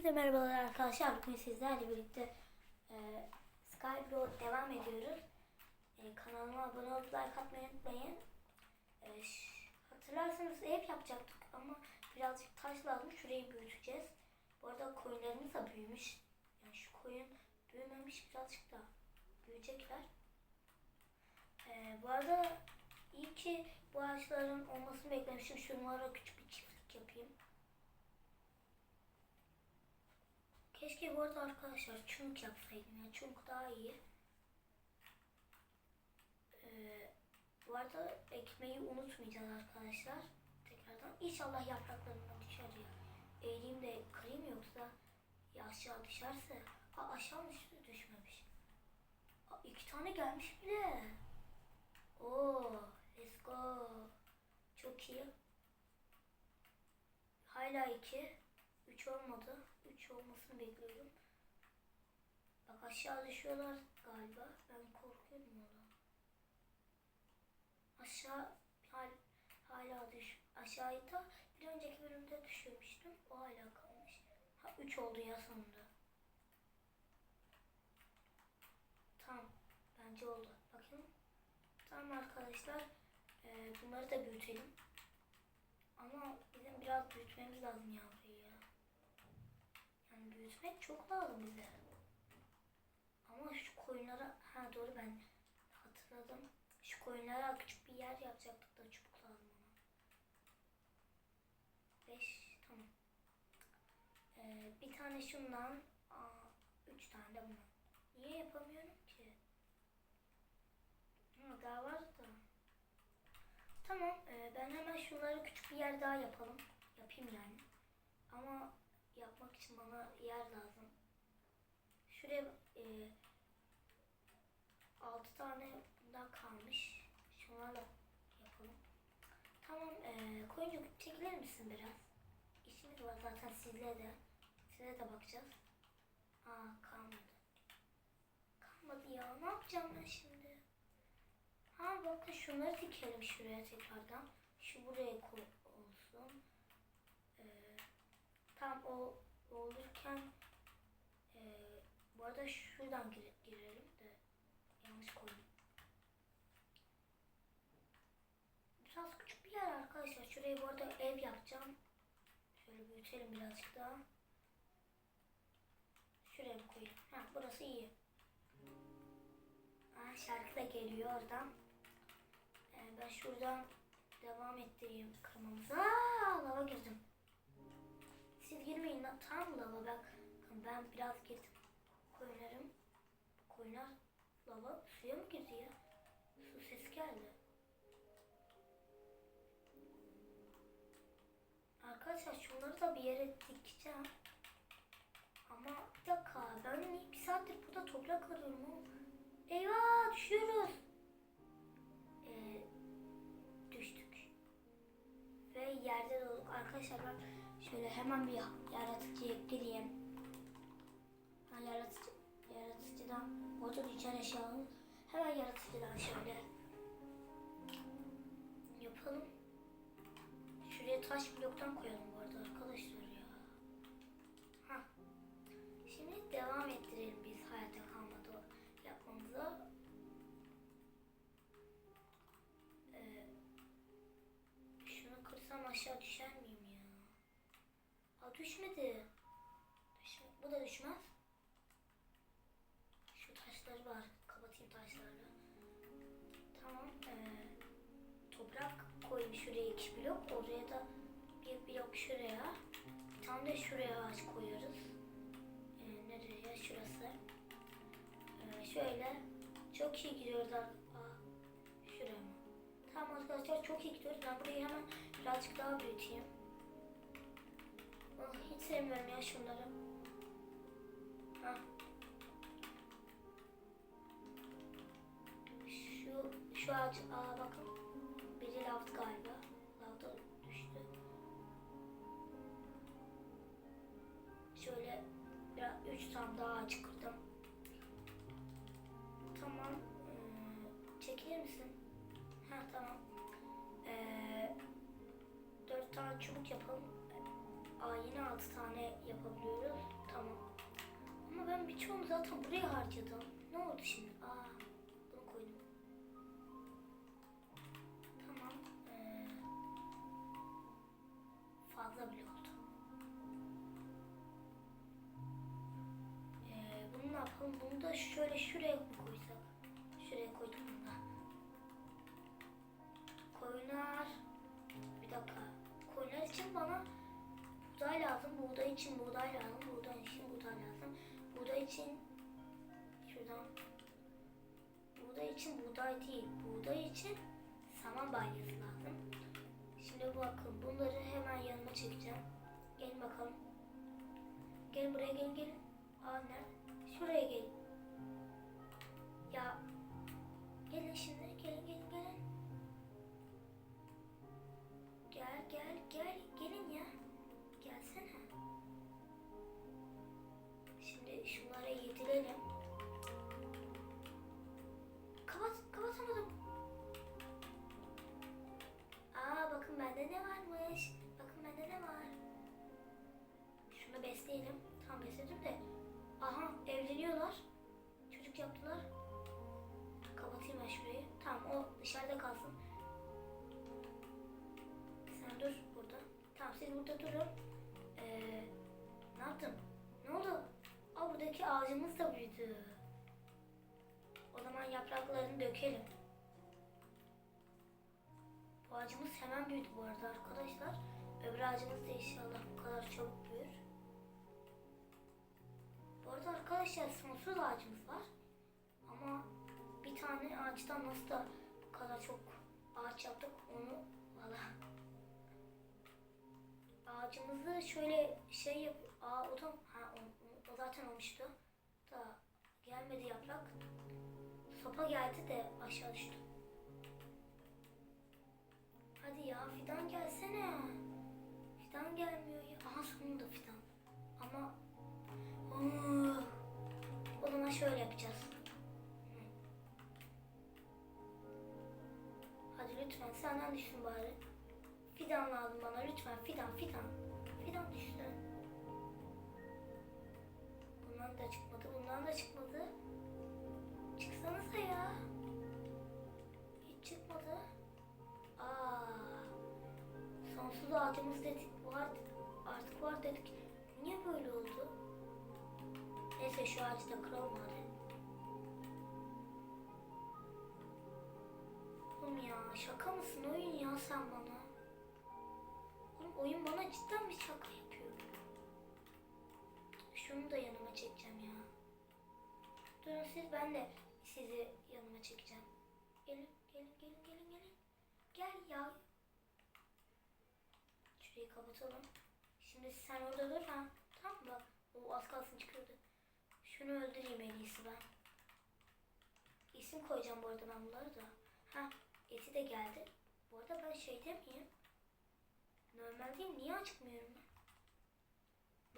Hepinize merhabalar arkadaşlar. Bugün sizlerle birlikte e, Skybro devam ediyoruz. E, kanalıma abone olup like atmayı unutmayın. E, hatırlarsanız ev yapacaktık ama birazcık taş lazım. Şurayı büyüteceğiz. Bu arada koyunlarımız da büyümüş. Yani şu koyun büyümemiş birazcık da büyüyecekler. E, bu arada iyi ki bu ağaçların olmasını beklemiştim. Şunlara küçük bir çiftlik yapayım. Keşke bu arada arkadaşlar çunk yapsaydım ya. Çunk daha iyi. Ee, bu arada ekmeği unutmayacağız arkadaşlar. Tekrardan. İnşallah yapraklarından düşer ya. Eğileyim de kırayım yoksa ya aşağı düşerse. Aa, aşağı düştü? Düşmemiş. Aa, iki tane gelmiş bile. Oo, let's go. Çok iyi. Hala iki. Üç olmadı. Üç olmasını bekliyorum. Bak aşağı düşüyorlar galiba. Ben korkuyorum ona. Aşağı hal, hala düş. Aşağıya da bir önceki bölümde düşürmüştüm. O hala kalmış. Ha üç oldu ya sonunda. Tamam. Bence oldu. Bakın. Tamam arkadaşlar. Ee, bunları da büyütelim. Ama bizim biraz büyütmemiz lazım yavruyu büyütmek çok lazım bize. Ama şu koyunlara, ha doğru ben hatırladım. Şu koyunlara küçük bir yer yapacaktık da çubuk lazım ona. Beş, tamam. Ee, bir tane şundan, aa, üç tane de bundan. Niye yapamıyorum ki? Ha, daha var da. Tamam, e, ben hemen şunları küçük bir yer daha yapalım. Yapayım yani. Ama yapmak için bana yer lazım. Şuraya e, 6 tane bundan kalmış. Şunlarla yapalım. Tamam, e, koyuncuk çekilir misin biraz? İşimiz var zaten sizle de. Size de bakacağız. Aa kalmadı. Kalmadı ya. Ne yapacağım ben şimdi? Ha bakın şunları dikelim şuraya tekrardan. Şu buraya koy olsun. Ee, tam o olurken e, bu arada şuradan gir, girelim de yanlış koydum. Biraz küçük bir yer arkadaşlar. Şuraya bu arada ev yapacağım. Şöyle büyütelim birazcık daha. Şuraya bir koyayım. Ha burası iyi. Aa, şarkı da geliyor oradan. Ee, ben şuradan devam ettireyim kırmamızı. Aa, lava girdim. Girmeyin lan. Tam lava ben, ben biraz girdim. Koyunlarım. Koyunlar lava suya mı girdi ya? Su sesi geldi. Arkadaşlar şunları da bir yere dikeceğim. Ama bir dakika ben bir saattir burada toprak arıyorum? Eyvah düşüyoruz. Ee, düştük. Ve yerde dolduk. Arkadaşlar ben şöyle hemen bir yaratıcıya gireyim. Ha, yaratıcı, yaratıcıdan orada düşen eşyaları hemen yaratıcıdan şöyle yapalım. Şuraya taş bloktan koyalım bu arada arkadaşlar ya. Ha. Şimdi devam ettirelim biz hayatta kalmadı yapmamıza. Ee, şunu kırsam aşağı düşer? Aa düşmedi. Düşme, bu da düşmez. Şu taşları var. Kapatayım taşlarla. Tamam. Ee, toprak koyayım şuraya iki blok. Oraya da bir blok şuraya. Bir tane de şuraya ağaç koyarız. Ee, nereye? Şurası. Ee, şöyle. Çok iyi gidiyoruz. ar- Aa, şuraya mı? Tamam arkadaşlar çok iyi gidiyoruz. Ben burayı hemen birazcık daha büyüteyim. Hiç sevmiyorum ya şunları. Ha. Şu, şu ağaç, aa bakın. Biri lavdı galiba. Lavda düştü. Şöyle biraz üç tane daha ağaç kırdım. Tamam. Ee, çekilir misin? Ha tamam. Ee, dört tane çubuk yapalım. Aa yine altı tane yapabiliyoruz. birçoğunu zaten buraya harcadım. Ne oldu şimdi? Aa, bunu koydum. Tamam. Ee, fazla bile oldu. Ee, bunu ne yapalım? Bunu da şöyle şuraya koysak? Şuraya koydum bunu da. Koyunlar. Bir dakika. Koyunlar için bana buğday lazım. Buğday için buğday lazım. Buğday için buğday lazım. Buğday için şuradan buğday için buğday değil. Buğday için saman balyası lazım. Şimdi bakın bunları hemen yanıma çekeceğim. Gelin bakalım. Gelin buraya gelin gelin. Aa nerede? Şuraya gelin. Ya gelin şimdi Şunu besleyelim. Tam besledim de. Aha evleniyorlar. Çocuk yaptılar. Kapatayım ben şurayı. Tamam o dışarıda kalsın. Sen dur burada. Tamam siz burada durun. Ee, ne yaptım? Ne oldu? Aa buradaki ağacımız da büyüdü. O zaman yapraklarını dökelim. Bu ağacımız hemen büyüdü bu arada arkadaşlar. Öbür ağacımız da inşallah bu kadar çabuk büyür. Bu arada arkadaşlar sonsuz ağacımız var. Ama bir tane ağaçtan nasıl da bu kadar çok ağaç yaptık onu valla. Ağacımızı şöyle şey yap aa o da ha o- o zaten olmuştu. Da gelmedi yaprak. Sopa geldi de aşağı düştü. Hadi ya fidan gelsene. Fidan gelmiyor ya lütfen senden düşsün bari Fidan lazım bana lütfen fidan fidan. Fidan düştü. Bundan da çıkmadı bundan da çıkmadı. Çıksanıza ya. Hiç çıkmadı. Aa, sonsuz ağacımız dedik var artık var dedik. Niye böyle oldu? Neyse şu ağacı da kıralım hadi. Ya şaka mısın oyun ya sen bana? Oğlum oyun bana cidden bir şaka yapıyor. Şunu da yanıma çekeceğim ya. Durun siz ben de sizi yanıma çekeceğim. Gelin gelin gelin gelin gelin. Gel ya. Şurayı kapatalım. Şimdi sen orada dur ha. Tamam? Bak o az kalsın çıkıyordu. Şunu öldüreyim en iyisi ben. İsim koyacağım bu arada ben bunları da. Ha eti de geldi. Bu arada ben şey demeyeyim. Normal değil niye acıkmıyorum ben?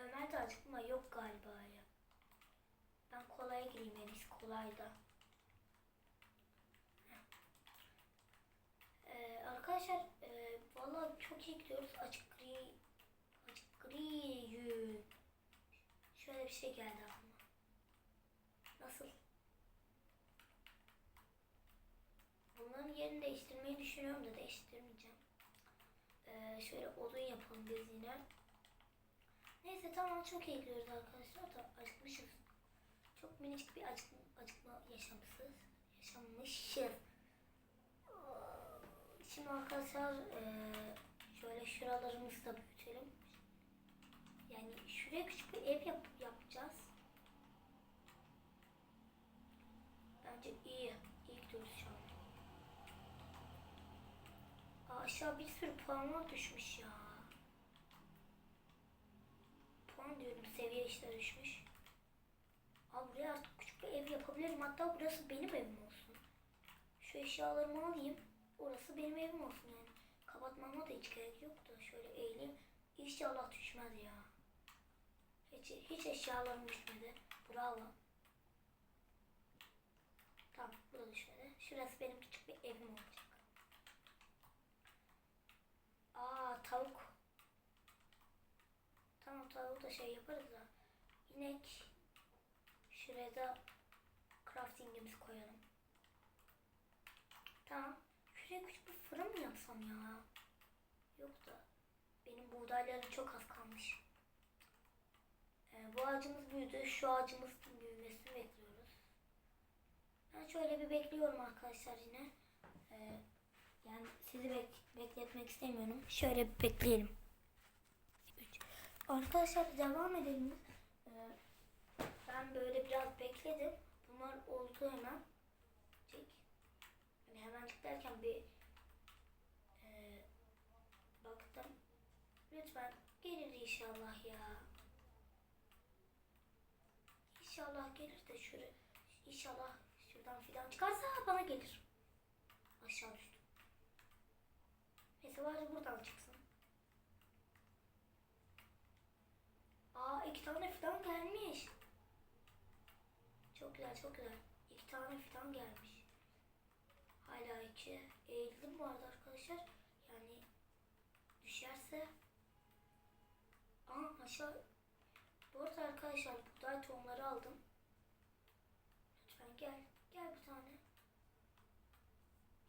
Normalde acıkma yok galiba ya. Ben kolaya gireyim en iyisi kolayda. Ee, arkadaşlar e, valla çok iyi gidiyoruz. Açık gri açık gri. Şöyle bir şey geldi aklıma. Nasıl? Yerini değiştirmeyi düşünüyorum da değiştirmeyeceğim. Ee, şöyle odun yapalım biz yine. Neyse tamam çok iyi arkadaşlar da acıkmışız. Çok minicik bir acıkma, acıkma yaşamışız. Yaşamışız. Şimdi arkadaşlar eee, şöyle şuralarımızı da büyütelim. Yani şuraya küçük bir ev yap, yapacağız. Bence iyi. iyi gidiyoruz şu an. Aa, aşağı bir sürü puanlar düşmüş ya. Puan diyorum seviye işte düşmüş. Aa, buraya artık küçük bir ev yapabilirim. Hatta burası benim evim olsun. Şu eşyalarımı alayım. Orası benim evim olsun yani. Kapatmama da hiç gerek yok da şöyle eğileyim. İnşallah düşmez ya. Hiç, hiç eşyalarım düşmedi. Bravo. Tamam bu da düşmedi. Şurası benim küçük bir evim olacak. Aa tavuk. Tamam tavuğu da şey yaparız da. İnek. Şuraya da craftingimizi koyalım. Tamam. Şuraya küçük bir fırın mı yapsam ya? Yok da benim buğdaylarım çok az kalmış. Ee, bu ağacımız büyüdü. Şu ağacımızın büyümesini bekliyoruz. Ben şöyle bir bekliyorum arkadaşlar yine. Ee, yani sizi bek- bekletmek istemiyorum. Şöyle bir bekleyelim. Üç. Arkadaşlar devam edelim. Ee, ben böyle biraz bekledim. Bunlar oldu hemen. Çek. Hani hemencik derken bir e, baktım. Lütfen gelir inşallah ya. İnşallah gelir de şuraya. İnşallah şuradan fidan çıkarsa bana gelir. Aşağı düştüm. Bari buradan çıksın. Aa iki tane fidan gelmiş. Çok güzel çok güzel. İki tane fidan gelmiş. Hala iki. Eğildim bu arada arkadaşlar. Yani düşerse. Aa aşağı. Bu arada arkadaşlar buğday tohumları aldım. Lütfen gel. Gel bir tane.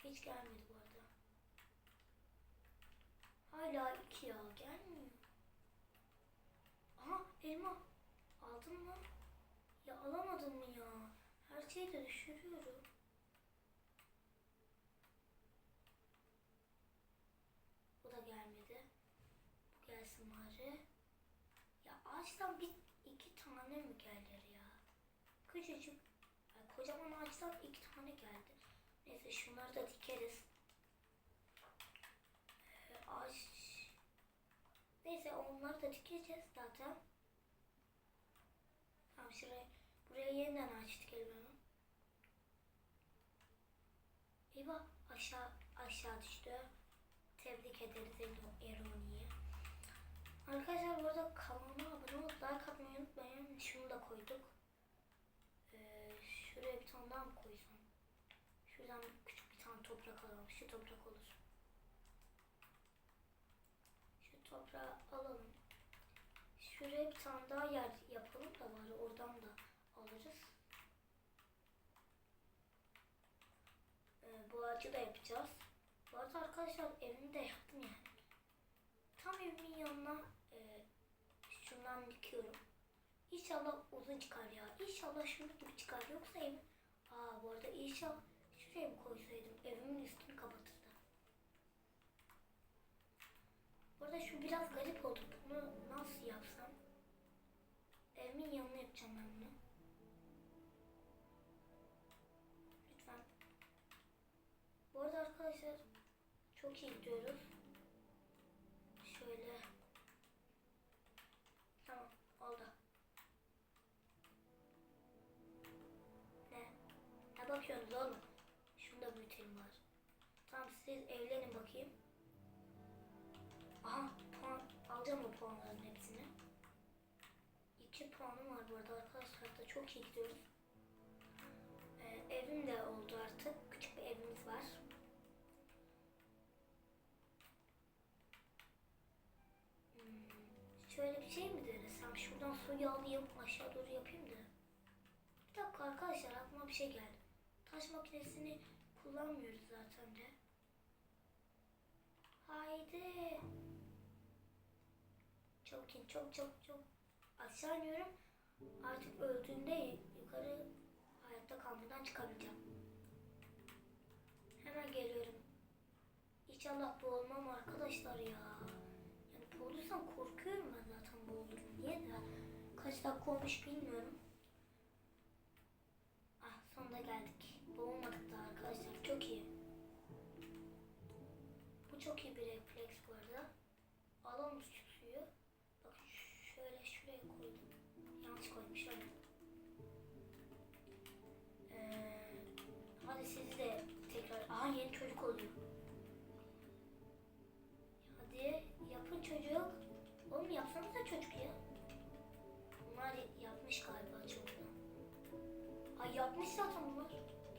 Hiç gelmedi bu. Hala iki ya gelmiyor. Aha elma. Aldın mı? Ya alamadım mı ya? Her şeyi de düşürüyorum. Bu da gelmedi. Bu gelsin bari. Ya ağaçtan bir iki tane mi gelir ya? Küçücük. ya kocaman ağaçtan iki tane geldi. Neyse şunları da dikeriz. Ee, ağaç... Neyse dikeceğiz zaten. Tamam şuraya, buraya yeniden dikelim hemen. Eyvah aşağı aşağı düştü. Tebrik ederiz Eroni'yi. Arkadaşlar burada kanalıma abone olup like atmayı unutmayın. Şunu da koyduk. Ee, şuraya bir tane daha mı koysam? Şuradan küçük bir tane toprak alalım. Şu toprak olur. Şu toprağı alalım. Şuraya bir tane daha yer yapalım da bari oradan da alırız. Ee, bu ağacı da yapacağız. Bu arada arkadaşlar evimi de yaptım yani. Tam evimin yanına e, şundan dikiyorum. İnşallah uzun çıkar ya. İnşallah şunun gibi çıkar. Yoksa ev... Aa bu arada inşallah şuraya mı koysaydım? Evimin üstünü kapatırdı. Bu arada şu biraz garip oldu. Bunu nasıl yapsam? Evimin yanına yapacağım ben bunu. Lütfen. Bu arada arkadaşlar çok iyi gidiyoruz. Şöyle. Tamam oldu. Ne? Ne bakıyorsunuz oğlum? Şunu da büyütelim var. Tamam siz evlenin puanım var bu arada arkadaşlar da çok iyi gidiyoruz. Ee, evim de oldu artık. Küçük bir evimiz var. Hmm, Şöyle bir şey mi denesem? Şuradan suyu alayım aşağı doğru yapayım da. Bir dakika arkadaşlar aklıma bir şey geldi. Taş makinesini kullanmıyoruz zaten de. Haydi. Çok in, çok çok çok. Aşağı iniyorum. Artık öldüğünde yukarı hayatta kalmadan çıkabileceğim. Hemen geliyorum. İnşallah boğulmam arkadaşlar ya. Yani boğulursam korkuyorum ben zaten boğulurum diye de. Kaç dakika olmuş bilmiyorum. Şuraya koydum. Yanlış koymuş öyle. Ee, hadi siz de tekrar. Aha yeni çocuk oluyor. Hadi yapın çocuk. Oğlum yapsanız da çocuk ya. Bunlar yapmış galiba çoktan. Ay yapmış zaten bunlar.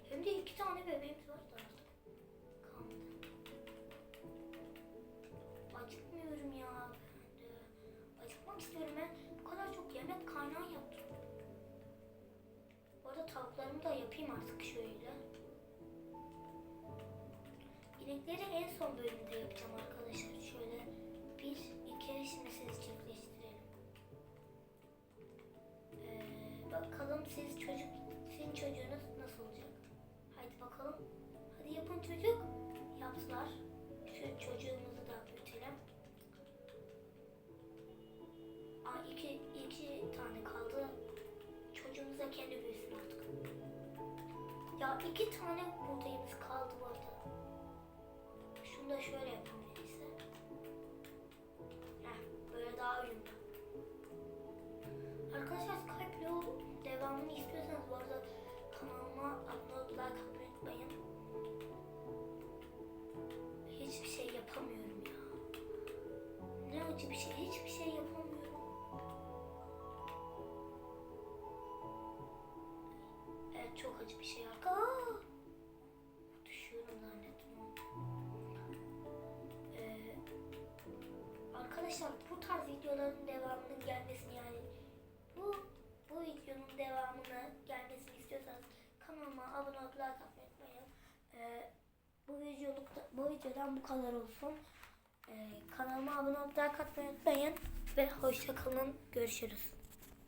Hem de iki tane bebeğimiz var da artık. Kalmadı. Acıkmıyorum ya. Acıkmak istiyorum çok yemek kaynağı yaptım. yapayım artık şöyle. İnekleri en son bölümde yapacağım arkadaşlar. Şöyle bir, iki, şimdi siz çiftleştirelim. Ee, bakalım siz çocuk, sizin çocuğunuz iki, tane kaldı. Çocuğumuz da kendi büyüsün artık. Ya iki tane buğdayımız kaldı bu arada. Şunu da şöyle yapayım iyisi. Heh, böyle daha uyumlu. Arkadaşlar Skype Leo devamını istiyorsanız bu arada kanalıma abone olup like atmayı unutmayın. Hiçbir şey yapamıyorum ya. Ne acı bir şey, hiçbir şey yapamıyorum. Çok acı bir şey arka. Düşüyorum zannettim. Ee, arkadaşlar bu tarz videoların devamının gelmesini yani bu bu videonun devamını gelmesini istiyorsanız kanalıma abone olup like atmayı. Ee, bu videoluk bu videodan bu kadar olsun. Ee, kanalıma abone olup like atmayı unutmayın ve hoşça kalın. Görüşürüz.